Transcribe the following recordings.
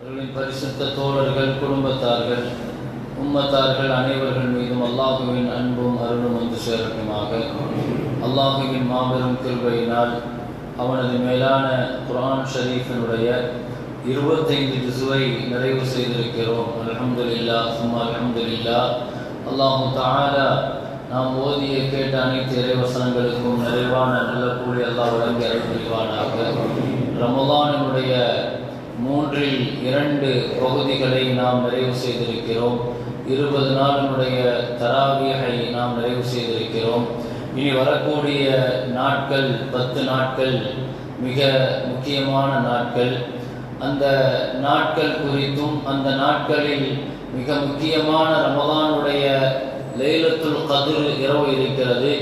அவர்களின் பரிசுத்த தோழர்கள் குடும்பத்தார்கள் உம்மத்தார்கள் அனைவர்கள் மீதும் அல்லாஹுவின் அன்பும் அருளும் வந்து சேரட்டுமாக. அல்லாஹுவின் மாபெரும் கிருபையினால் அவனது மேலான குரான் ஷரீஃபினுடைய இருபத்தைந்து திசுவை நிறைவு செய்திருக்கிறோம். அல்ஹம்துலில்லா சும்மா அல்ஹம்துலில்லா அல்லாஹு தஆலா நாம் ஓதிய கேட்ட அனைத்து இறைவசனங்களுக்கும் நிறைவான நல்ல கூலி அல்லாஹ் வழங்கி அருள் புரிவானாக. ரமலானினுடைய மூன்றில் இரண்டு பகுதிகளை நாம் நிறைவு செய்திருக்கிறோம். இருபது நாளினுடைய தராவியகை நாம் நிறைவு செய்திருக்கிறோம். இனி வரக்கூடிய நாட்கள் பத்து நாட்கள் மிக முக்கியமான நாட்கள். அந்த நாட்கள் குறித்தும் அந்த நாட்களில் மிக முக்கியமான ரமதானுடைய லைலத்துல் கதிர் இரவு இருக்கிறது.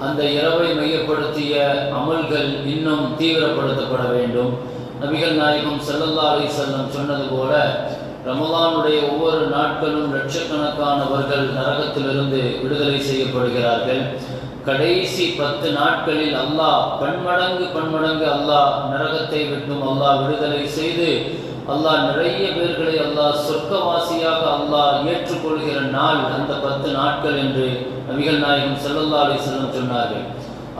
அந்த இரவை மையப்படுத்திய அமல்கள் இன்னும் தீவிரப்படுத்தப்பட வேண்டும். நபிகள் நாயகம் செல்லல்லா அலி செல்லம் சொன்னது போல ரமலானுடைய ஒவ்வொரு நாட்களும் லட்சக்கணக்கானவர்கள் நரகத்திலிருந்து விடுதலை செய்யப்படுகிறார்கள். கடைசி பத்து நாட்களில் அல்லாஹ் பன்மடங்கு பன்மடங்கு அல்லாஹ் நரகத்தை விட்டும் அல்லாஹ் விடுதலை செய்து அல்லாஹ் நிறைய பேர்களை அல்லாஹ் சொர்க்கவாசியாக அல்லாஹ் ஏற்றுக்கொள்கிற நாள் அந்த பத்து நாட்கள் என்று நபிகள் நாயகம் செல்லல்லா அலி செல்லம் சொன்னார்கள்.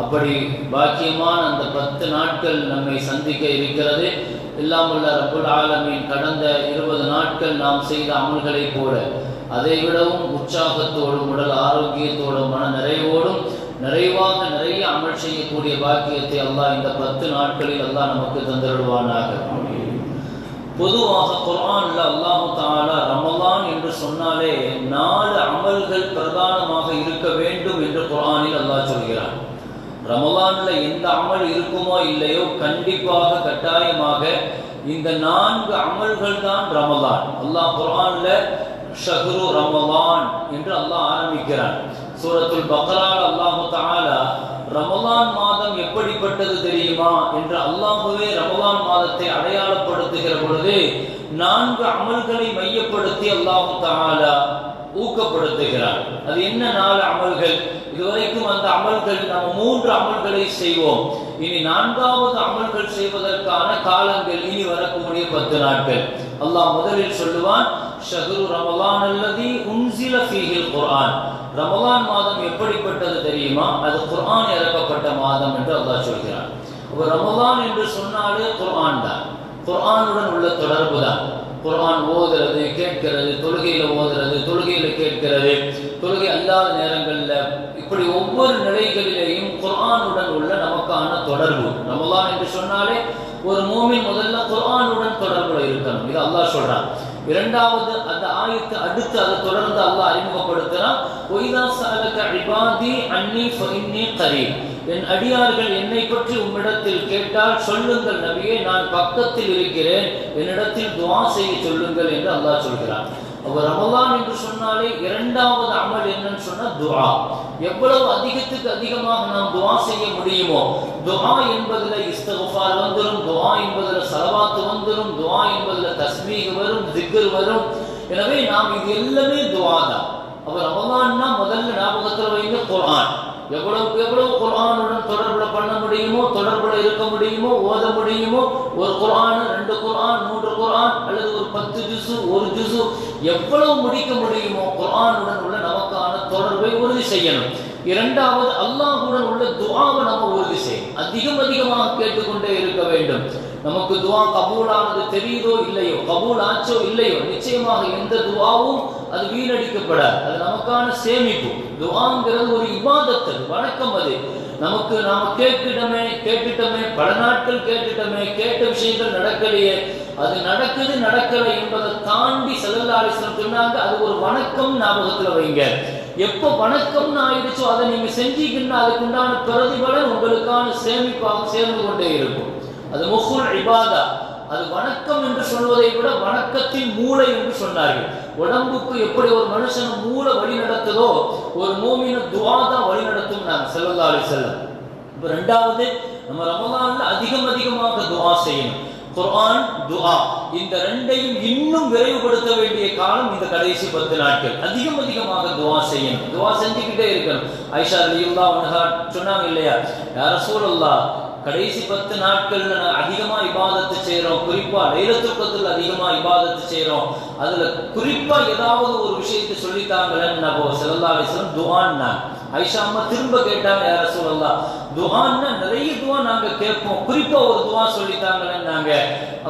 அப்படி பாக்கியமான அந்த பத்து நாட்கள் நம்மை சந்திக்க இருக்கிறது. எல்லாம் உள்ள ரப்புல் ஆலமின் கடந்த இருபது நாட்கள் நாம் செய்த அமல்களைப் போல அதை விடவும் உற்சாகத்தோடும் உடல் ஆரோக்கியத்தோடும் மன நிறைவோடும் நிறைவாக நிறைய அமல் செய்யக்கூடிய பாக்கியத்தை அல்லாஹ் இந்த பத்து நாட்களில் அல்லாஹ் நமக்கு தந்திருவானாக பொதுவாக குரான்ல அல்லாஹு தாலா ரமலான் என்று சொன்னாலே நாலு அமல்கள் பிரதானமாக இருக்க வேண்டும் என்று குரானில் அல்லாஹ் சொல்கிறான். ரமலான்ல எந்த அமல் இருக்குமோ இல்லையோ கண்டிப்பாக கட்டாயமாக இந்த நான்கு அமல்கள் தான் ரமலான். அல்லாஹ் குரான்ல ஷஹ்ரு ரமலான் என்று அல்லாஹ் ஆரம்பிக்கிறான். சூரத்துல் பக்ரால் அல்லாஹு தாலா ரமலான் மாதம் எப்படிப்பட்டது தெரியுமா என்று அல்லாஹுவே ரமலான் மாதத்தை அடையாளப்படுத்துகிற பொழுது நான்கு அமல்களை மையப்படுத்தி அல்லாஹு தாலா ஊக்கப்படுத்துகிறார். அது என்ன நாலு அமல்கள்? இதுவரைக்கும் அந்த அமல்கள் நாம் மூன்று அமல்களை செய்வோம். இனி நான்காவது அமல்கள் செய்வதற்கான காலங்கள் இனி வரக்கூடிய பத்து நாட்கள். அல்லாஹ் முதலில் சொல்லுவான் ஷஹ்ரு ரமலான் அல்லது உன்சில ஃபீஹில் குர்ஆன். ரமலான் மாதம் எப்படிப்பட்டது தெரியுமா? அது குர்ஆன் இறக்கப்பட்ட மாதம் என்று அல்லாஹ் சொல்கிறான். ரமலான் என்று சொன்னாலே குர்ஆன் தான். குர்ஆனுடன் உள்ள தொடர்பு தான். குரான் ஓதுறது கேட்கிறது தொழுகையில் ஓதுறது தொழுகையில் கேட்கிறது தொழுகை அல்லாத நேரங்களில் இப்படி ஒவ்வொரு நிலைகளிலேயும் குர்ஆனுடன் உள்ள நமக்கான தொடர்பு. ரமலான் என்று சொன்னாலே ஒரு மூமின் முதல்ல குரானுடன் தொடர்புல இருக்கணும். இது அல்லாஹ் சொல்றான். இரண்டாவது அந்த ஆயத்து அடுத்து அதை தொடர்ந்து அல்லாஹ் அறிமுகப்படுத்துறான். ஒய்தா சஅலக இபாதி அன்னி ஃபஇன்னி கரீப் என் அடியார்கள் என்னை பற்றி உம்மிடத்தில் கேட்டால் சொல்லுங்கள் நபியே நான் பக்கத்தில் இருக்கிறேன். என்னிடத்தில் துவா செய்ய சொல்லுங்கள் என்று அல்லாஹ் சொல்கிறான். அப்ப ரமலான் என்று சொன்னாலே இரண்டாவது அமல் என்னன்னு சொன்னா துவா. எவ்வளவு அதிகத்துக்கு அதிகமாக நாம் துவா செய்ய முடியுமோ துவா என்பதுல இஸ்தகுஃபார் வந்துடும் துவா என்பதுல சலவாத்து வந்துடும் துவா என்பதுல தஸ்பீஹ் வரும் திக்கர் வரும். எனவே நாம் இது எல்லாமே துவா தான். அவர் ரமலான்னா முதல்ல ஞாபகத்தில் வைங்க குரான் எவ்வளவுக்கு எவ்வளவு குரானுடன் தொடர்புல பண்ண முடியுமோ தொடர்புல இருக்க முடியுமோ ஓத முடியுமோ ஒரு குரான் ரெண்டு குரான் மூன்று குரான் அல்லது ஒரு பத்து ஜுசு ஒரு ஜுசு எவ்வளவு முடிக்க முடியுமோ குரானுடன் உள்ள நமக்கான தொடர்பை உறுதி செய்யணும். இரண்டாவது அல்லாஹுடன் உள்ள துவாவை நம்ம உறுதி செய்யணும். அதிகம் அதிகமாக கேட்டுக்கொண்டே இருக்க வேண்டும். நமக்கு துவா கபூலானது தெரியுதோ இல்லையோ கபூல் ஆச்சோ இல்லையோ நிச்சயமாக எந்த துவாவும் அது வீணடிக்கப்படாது. அது நமக்கான சேமிப்பு. துவாங்கிறது ஒரு இபாதத் வணக்கம் அது. நமக்கு நாம் கேட்டுட்டோமே கேட்டுட்டோமே பல நாட்கள் கேட்டுட்டோமே கேட்ட விஷயங்கள் நடக்கலையே. அது நடக்குது நடக்கலை என்பதை தாண்டி செல்லல்லாலிஸ்லம் சொன்னாங்க அது ஒரு வணக்கம் ஞாபகத்தில் வைங்க. எப்போ வணக்கம்னு ஆயிடுச்சோ அதை நீங்க செஞ்சீங்கன்னா அதுக்குண்டான பிரதிபலன் உங்களுக்கான சேமிப்பாக சேர்ந்து கொண்டே இருக்கும். அது முகுல் இபாதா. அது வணக்கம் என்று சொல்வதை விட வணக்கத்தின் மூளை என்று சொன்னார்கள். உடம்புக்கு எப்படி ஒரு மனுஷன் மூளை வழி நடத்துதோ ஒரு மூமின துவா தான் வழி நடத்தும் நாங்கள் செல்லல்லா அலி செல்லம் இப்போ ரெண்டாவது நம்ம ரமலான்ல அதிகம் அதிகமாக துவா செய்யணும். குர்ஆன் துஆ இந்த ரெண்டையும் இன்னும் விரைவுபடுத்த வேண்டிய காலம் இந்த கடைசி பத்து நாட்கள். அதிகம் அதிகமாக துவா செய்யணும். துவா செஞ்சுக்கிட்டே இருக்கணும். ஐஷா ரலியல்லாஹு அன்ஹா சொன்னாங்க இல்லையா? யார சூழல்லா கடைசி பத்து நாட்கள்ல அதிகமா இபாதத்து செய்யறோம் குறிப்பா லைலத்துக்கத்தில் அதிகமா இபாதத்து செய்யறோம் அதுல குறிப்பா ஏதாவது ஒரு விஷயத்தை சொல்லித்தாங்களேன்னு நபோ ஸல்லல்லாஹு துவான்னா ஐஷா அம்மா திரும்ப கேட்டாங்க யார சொல்லலாம் துவான்னா நிறைய துவா நாங்க கேட்போம். குறிப்பா ஒரு துவா சொல்லித்தாங்களேன்னு நாங்க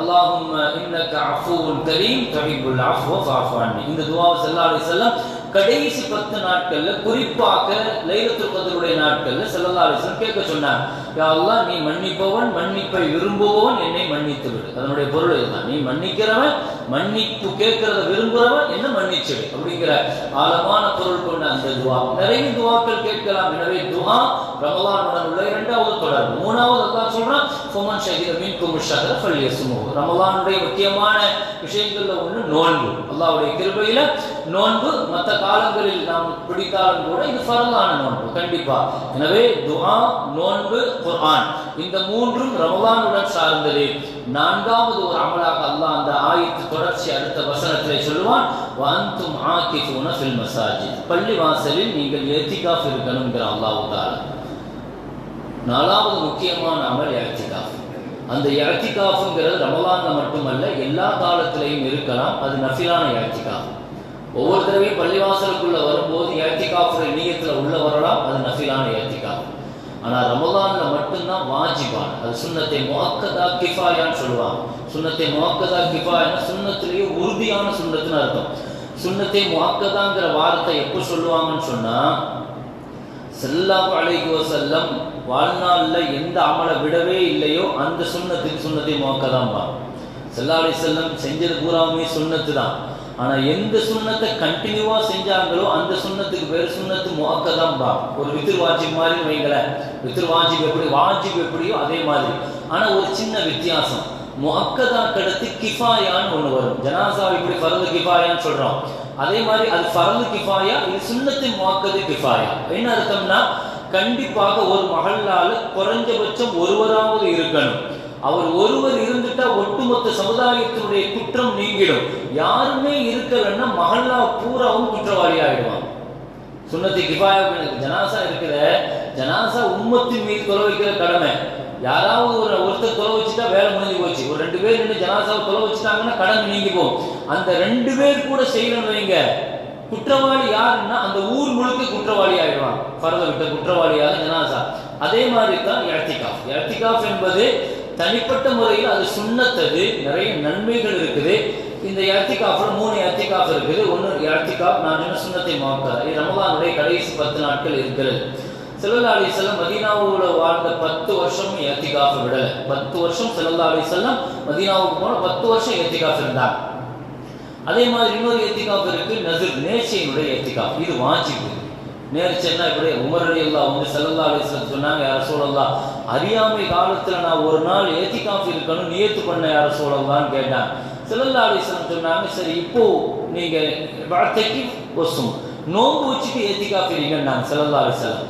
அல்லாஹும்ம இன்னக அஃபூவுன் கரீம் துஹிப்புல் அஃபோ ஃபஅஃபு இந்த துவா ஸல்லல்லாஹு கடைசி பத்து நாட்கள்ல குறிப்பாக லைலத்துக்கதருடைய நாட்கள்ல ஸல்லல்லாஹு கேட்க சொன்னாங்க. யா நீ மன்னிப்பவன் மன்னிப்பை விரும்புபவன் என்னை மன்னித்து விடு. அதனுடைய பொருள் இதுதான். நீ மன்னிக்கிறவன் மன்னிப்பு கேட்கறத விரும்புகிறவன் என்ன மன்னிச்சிடு அப்படிங்கிற ஆழமான பொருள் கொண்ட அந்த துவா. நிறைய துவாக்கள் கேட்கலாம். எனவே துவா ரமலானுடன் உள்ள இரண்டாவது தொடர். மூணாவது அதான் சொல்றான் ஃபமன் ஷஹீத மீன் குமிஷாக பள்ளிய சுமோ ரமலானுடைய முக்கியமான விஷயங்கள்ல ஒன்று நோன்பு. அல்லாவுடைய கிருபையில நோன்பு. மற்ற காலங்களில் நாம் பிடித்தாலும் கூட இது ஃபரலான நோன்பு. கண்டிப்பா. எனவே துவா நோன்பு குர்ஆன். இந்த மூன்றும் ரமலானுடன் சார்ந்தது. நான்காவது ஒரு அமலாக அல்லாஹ் அந்த ஆயத்து தொடர்ச்சி அடுத்த வசனத்திலே சொல்லுவான் வஅன்தும் ஆகிஃபூன ஃபில் மசாஜி பள்ளி வாசலில் நீங்கள் ஏத்திகாஃப் இருக்கணுங்கிற அல்லாஹ் தஆலா நாலாவது முக்கியமான அமல் இஅ்திகாஃப் அந்த இஅ்திகாஃப்ங்கிறது ரமலான்ல மட்டுமல்ல எல்லா காலத்திலையும் இருக்கலாம். அது நஃபிலான இஅ்திகாஃப் ஒவ்வொரு தடவையும் பள்ளிவாசலுக்குள்ள வரும்போது இஅ்திகாஃபுடைய நீயத்துல உள்ள வரலாம் அது நஃபிலான இஅ்திகாஃப் ஆனா ரமலான்ல மட்டும்தான் வாஜிபான். அது சுண்ணத்தை மோக்கதா கிஃபாயான்னு சொல்லுவாங்க. சுன்னத்தை மோக்கதா கிஃபாயான்னா சுண்ணத்திலேயே உறுதியான சுண்ணத்துன்னு அர்த்தம். சுண்ணத்தை மோக்கதாங்கிற வார்த்தை எப்போ சொல்லுவாங்கன்னு சொன்னா செல்லா அலைஹி செல்லம் வாழ்நாள்ல எந்த அமலை விடவே இல்லையோ அந்த சுண்ணத்துக்கு சுண்ணத்தை முஅக்கதாம்பா ஸல்லல்லாஹு அலைஹி செல்லம் செஞ்சது பூராவுமே சுண்ணத்து தான் ஆனா எந்த சுண்ணத்தை கண்டினியூவா செஞ்சாங்களோ அந்த சுண்ணத்துக்கு பேர் சுண்ணத்து முஅக்கதம் பா. ஒரு வித்திர் வாஜிப் மாதிரி வைங்களேன். வித்திர் வாஜிப் எப்படி வாஜிப் எப்படியோ அதே மாதிரி. ஆனா ஒரு சின்ன வித்தியாசம். முஅக்கதா கடுத்து கிஃபாயான்னு ஒண்ணு வரும். ஜனாசா இப்படி பரந்து கிஃபாயான்னு சொல்றோம். அதே மாதிரி அது பரந்து கிஃபாயா இது சுண்ணத்தின் முகக்கது கிஃபாயா. என்ன அர்த்தம்னா கண்டிப்பாக ஒரு மகளால குறைஞ்சபட்சம் ஒருவராவது இருக்கணும். அவர் ஒருவர் இருந்துட்டா ஒட்டுமொத்த சமுதாயத்தினுடைய குற்றம் நீங்கிடும். யாருமே இருக்கலன்னா மகல்லா பூராவும் குற்றவாளி ஆயிடுவாங்க சுண்ணத்தை கிபாயா ஜனாசா இருக்கிற ஜனாசா உம்மத்தின் மீது தொலை வைக்கிற கடமை. யாராவது ஒரு ஒருத்தர் தொலை வச்சுட்டா வேலை முடிஞ்சு போச்சு. ஒரு ரெண்டு பேர் நின்று ஜனாசாவை தொலை வச்சுட்டாங்கன்னா கடன் நீங்கி போகும். அந்த ரெண்டு பேர் கூட செய்யணும் வைங்க. குற்றவாளி யாருன்னா அந்த ஊர் முழுக்க குற்றவாளி ஆயிடுவாங்க பரத விட்ட குற்றவாளியாக ஜனாசா. அதே மாதிரி தான் இழத்திகாஃப் இழத்திகாஃப் என்பது தனிப்பட்ட முறையில் அது சுண்ணத்தது. நிறைய நன்மைகள் இருக்குது. இந்த இழத்திகாஃப்ல மூணு இழத்திகாஃப் இருக்குது. ஒன்று இழத்திகாஃப் நான் சொன்ன சுண்ணத்தை மாக்காத இது ரமலானுடைய கடைசி பத்து நாட்கள் இருக்கிறது. செல்லல்லா அலி செல்லம் மதீனாவோட வாழ்ந்த பத்து வருஷம் ஏத்திகாஃப் விடலை. பத்து வருஷம் செல்லல்லா அலி செல்லம் மதீனாவுக்கு போன பத்து வருஷம் ஏத்திகாஃப் இருந்தாங்க. அதே மாதிரி இன்னொரு ஏத்திகாஃப் இருக்கு. நசிர் நேர்ச்சியினுடைய ஏத்திகாஃப் இது வாஜிபு. நேர்ச்சைன்னா இப்படி உமரடி அலி அல்லா வந்து செல்லல்லா அலிஸ்லம் சொன்னாங்க யார சூழல்லாம் அறியாமை காலத்துல நான் ஒரு நாள் ஏத்திகாஃப் இருக்கணும் நியத்து பண்ண யார சூழல்லான்னு கேட்டாங்க. செல்லல்லா அலிஸ்லாம் சொன்னாங்க சரி இப்போ நீங்க வார்த்தைக்கு ஒசும் நோம்பு வச்சுட்டு ஏத்திகாஃப் இருங்கன்னாங்க செல்லல்லா அலிஸ்லாம்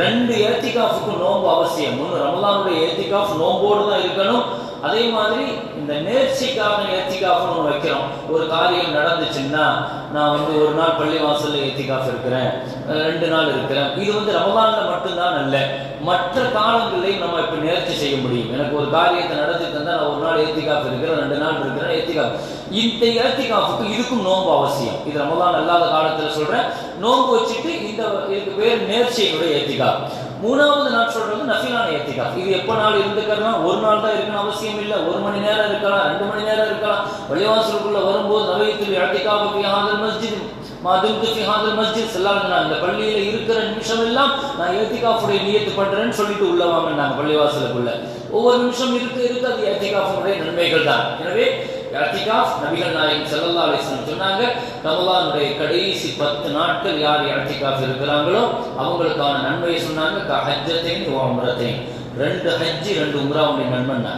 ரெண்டு ஏத்திகாஃபுக்கு நோன்பு அவசியம். ஒன்று ரமலானுடைய ஏத்திகாஃப் நோம்போடு தான் இருக்கணும் அதே மாதிரி இந்த நேர்ச்சிக்காக ஏத்திகாஃப்னு ஒன்று வைக்கிறோம். ஒரு காரியம் நடந்துச்சுன்னா நான் வந்து ஒரு நாள் பள்ளி வாசல்ல ஏத்திகாஃப் இருக்கிறேன். ரெண்டு நாள் இருக்கிறேன். இது வந்து ரமலான்ல மட்டும்தான் அல்ல. மற்ற காலங்களையும் நம்ம இப்போ நேர்ச்சி செய்ய முடியும். எனக்கு ஒரு காரியத்தை நடத்தி நான் ஒரு நாள் ஏத்திகாஃப் இருக்கிறேன் ரெண்டு நாள் இருக்கிறேன் ஏத்திகாஃப். இந்த ஏத்திகாஃபுக்கு இதுக்கும் நோன்பு அவசியம். இது ரமலான் அல்லாத காலத்துல சொல்றேன். நோன்பு வச்சுட்டு இந்த இதுக்கு பேர் நேர்ச்சியினுடைய ஏத்திகாஃப். மூணாவது நாள் சொல்றது நஃபிலான ஏத்திகாஃப் இது எப்போ நாள் இருந்துக்கிறனா ஒரு நாள் தான் இருக்கணும் அவசியம் இல்லை. ஒரு மணி நேரம் இருக்கலாம் ரெண்டு மணி நேரம் இருக்கலாம். வழிவாசலுக்குள்ள வரும்போது நவீத்தில் ஏத்திகாஃப் ஃபி ஹாதல் மஸ்ஜித் மாதும் ஃபி ஹாதல் மஸ்ஜித் செல்லாங்க நான் இந்த பள்ளியில் இருக்கிற நிமிஷம் எல்லாம் நான் ஏத்திகாஃபுடைய நியத்து பண்ணுறேன்னு சொல்லிட்டு உள்ள வாங்கினாங்க பள்ளிவாசலுக்குள்ள. ஒவ்வொரு நிமிஷம் இருக்க இருக்க அது ஏத்திகாஃபுடைய நன்மைகள் தான். எனவே இஅ்திகாஃப் நபிகள் நாயகம் செல்லல்லா அலைஹி சொன்னாங்க ரமலானுடைய கடைசி பத்து நாட்கள் யார் இஅ்திகாஃப் இருக்கிறாங்களோ அவங்களுக்கான நன்மையை சொன்னாங்க ஹஜ்ஜத்தையும் ஹஜ்ஜத்தைன் வ ரெண்டு ஹஜ்ஜி ரெண்டு உம்ராவுடைய நன்மைன்னா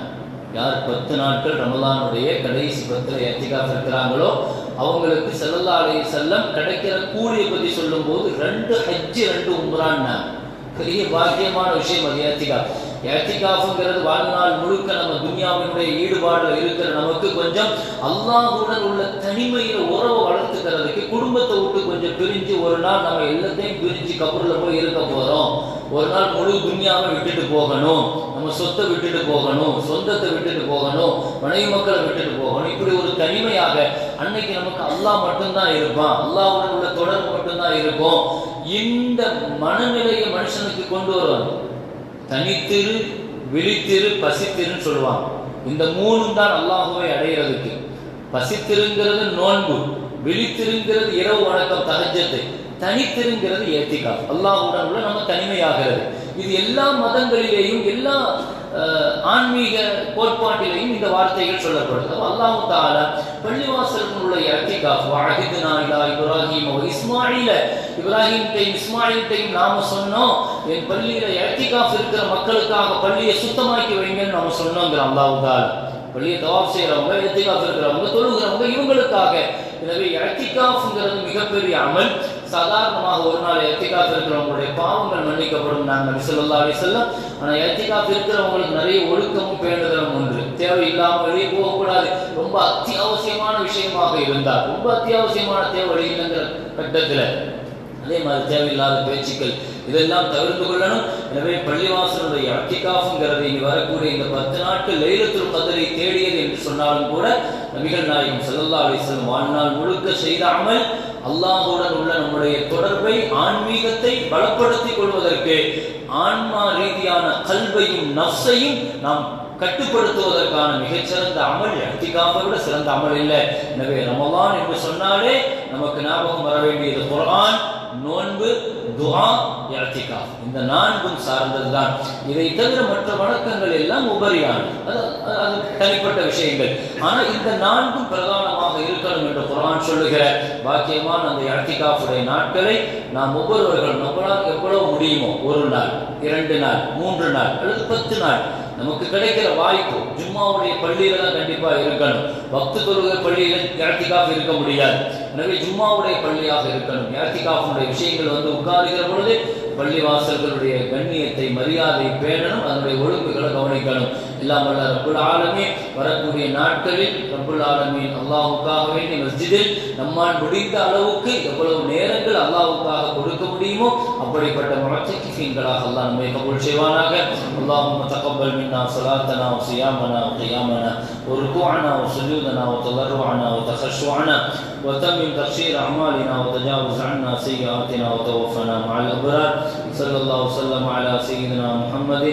யார் பத்து நாட்கள் ரமலானுடைய கடைசி பத்தில் இஅ்திகாஃப் இருக்கிறாங்களோ அவங்களுக்கு செல்லல்லா அலைஹி செல்லம் கிடைக்கிற கூலியை பற்றி சொல்லும்போது ரெண்டு ஹஜ்ஜி ரெண்டு உம்ரான்னாங்க பெரிய பாக்கியமான விஷயம் அது இஅ்திகாஃப் ஏத்திகாஃபுங்கிறது வாழ்நாள் முழுக்க நம்ம துன்யாவினுடைய ஈடுபாடு இருக்கிற நமக்கு கொஞ்சம் அல்லாஹுடன் உள்ள தனிமையில உறவை வளர்த்துக்கிறதுக்கு குடும்பத்தை விட்டு கொஞ்சம் பிரிஞ்சு ஒரு நாள் நம்ம எல்லாத்தையும் பிரிஞ்சு கபூர்ல போய் இருக்க போறோம். ஒரு நாள் முழு துன்யாவை விட்டுட்டு போகணும். நம்ம சொத்தை விட்டுட்டு போகணும். சொந்தத்தை விட்டுட்டு போகணும். மனைவி மக்களை விட்டுட்டு போகணும். இப்படி ஒரு தனிமையாக அன்னைக்கு நமக்கு அல்லாஹ் மட்டும்தான் இருப்பான். அல்லாஹ்வுடன் உள்ள தொடர்பு மட்டும்தான் இருக்கும். இந்த மனநிலையை மனுஷனுக்கு கொண்டு வருவாங்க தனித்திரு விழித்திரு பசித்திருன்னு சொல்லுவாங்க. இந்த மூணும் தான் அல்லாஹுவை அடையிறதுக்கு. பசித்திருங்கிறது நோன்பு விழித்திருங்கிறது இரவு வணக்கம் தகஜத்தை. தனித்திருங்கிறது ஏத்திக்கா அல்லாஹுடன் உள்ள நம்ம தனிமையாகிறது. இது எல்லா மதங்களிலேயும் எல்லா ஆன்மீக கோட்பாட்டிலையும் இந்த வார்த்தைகள் சொல்லப்படுது. அல்லாஹு தால பள்ளிவாசலுக்கு உள்ள ஏத்திகா வாஹிதுனா இலா இப்ராஹிம் இஸ்மாயில. இப்ராஹிம் டைம் இஸ்மாயில் டைம் நாம சொன்னோம். என் பள்ளியில ஏத்திகாஃப் இருக்கிற மக்களுக்காக பள்ளியை சுத்தமாக்கி வைங்கன்னு நம்ம சொன்னோங்கிற அல்லாஹு பள்ளியை தவாப் செய்யறவங்க எத்திகாஃப் இருக்கிறவங்க தொழுகிறவங்க இவங்களுக்காக. எனவே எத்திகாஃப்ங்கிறது மிகப்பெரிய அமல். சாதாரணமாக ஒரு நாள் எத்திகாஃப் இருக்கிறவங்களுடைய பாவங்கள் மன்னிக்கப்படும் நாங்கள் நபி செல்லும் ஆனால் எத்திகாஃப் இருக்கிறவங்களுக்கு நிறைய ஒழுக்கமும் பேணுதலும் ஒன்று தேவையில்லாமல் வெளியே போகக்கூடாது. ரொம்ப அத்தியாவசியமான விஷயமாக இருந்தால் ரொம்ப அத்தியாவசியமான தேவை இல்லைங்கிற கட்டத்தில் அதே மாதிரி தேவையில்லாத பேச்சுக்கள். இதெல்லாம் தவிர்த்து கொள்ளணும். எனவே பள்ளிவாசனுடைய அத்திகாஃபுங்கிறது இனி வரக்கூடிய இந்த பத்து நாட்கள் லைலத்துல் கதரை தேடியது என்று சொன்னாலும் கூட நபிகள் நாயகம் செல்லல்லா அலிஸ்லம் வாழ்நாள் முழுக்க செய்த அமல் அல்லாஹுடன் உள்ள நம்முடைய தொடர்பை ஆன்மீகத்தை பலப்படுத்திக் கொள்வதற்கு ஆன்மா ரீதியான கல்வையும் நஃப்ஸையும் நாம் கட்டுப்படுத்துவதற்கான மிகச்சிறந்த அமல் அத்திகாஃபை விட சிறந்த அமல் இல்லை. எனவே ரமலான் என்று சொன்னாலே நமக்கு ஞாபகம் வர வேண்டியது குரான் நோன்பு துஆ இஅ்திகாஃப் இந்த நான்கும் சார்ந்ததுதான். இதை தவிர மற்ற வணக்கங்கள் எல்லாம் உபரியானது அது அது- தனிப்பட்ட விஷயங்கள். ஆனால் இந்த நான்கும் பிரதானமாக இருக்கணும் என்று குரான் சொல்லுகிற பாக்கியமான அந்த இஅ்திகாஃபுடைய நாட்களை நாம் ஒவ்வொருவர்கள் நம்மளால் எவ்வளவு முடியுமோ ஒரு நாள் இரண்டு நாள் மூன்று நாள் அல்லது பத்து நாள் நமக்கு கிடைக்கிற வாய்ப்பு ஜும்மாவுடைய பள்ளியில தான் கண்டிப்பா இருக்கணும். பக்து தொழுகை பள்ளியில இறத்திக்காக இருக்க முடியாது. எனவே ஜும்மாவுடைய பள்ளியாக இருக்கணும். இறத்திகாஃபுடைய விஷயங்கள் வந்து உட்காருகிற பொழுது பள்ளிவாசல்களுடைய கண்ணியத்தை மரியாதை பேணணும் அதனுடைய ஒழுங்குகளை கவனிக்கணும் எல்லாம் வல்ல ரப்புல் ஆலமீன் வரக்கூடிய நாட்களில் ரப்புல் ஆலமீன் அல்லாஹ்வுக்காக வேண்டி மஸ்ஜிதில் நம்மால் முடிந்த அளவுக்கு எவ்வளவு நேரங்கள் அல்லாஹ்வுக்காக கொடுக்க முடியுமோ அப்படிப்பட்ட முழச்சக்கிஃபீன்களாக அல்லாஹ் நம்மை கபூல் செய்வானாக அல்லாஹும்ம தகப்பல் மின்னா صلاتنا وصيامنا وقيامنا وركوعنا وسجودنا وتضرعنا وتخشعنا وتمم تقصير أعمالنا وتجاوز عنا سيئاتنا وتوفنا مع الأبرار صلى الله وسلم على سيدنا محمد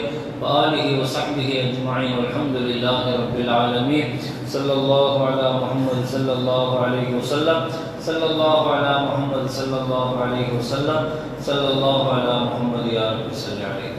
وآله وصحبه أجمعين والحمد لله رب العالمين. صلى الله على محمد صلى الله عليه وسلم. صلى الله على محمد صلى الله عليه وسلم. صلى الله على محمد يا رب صل عليه.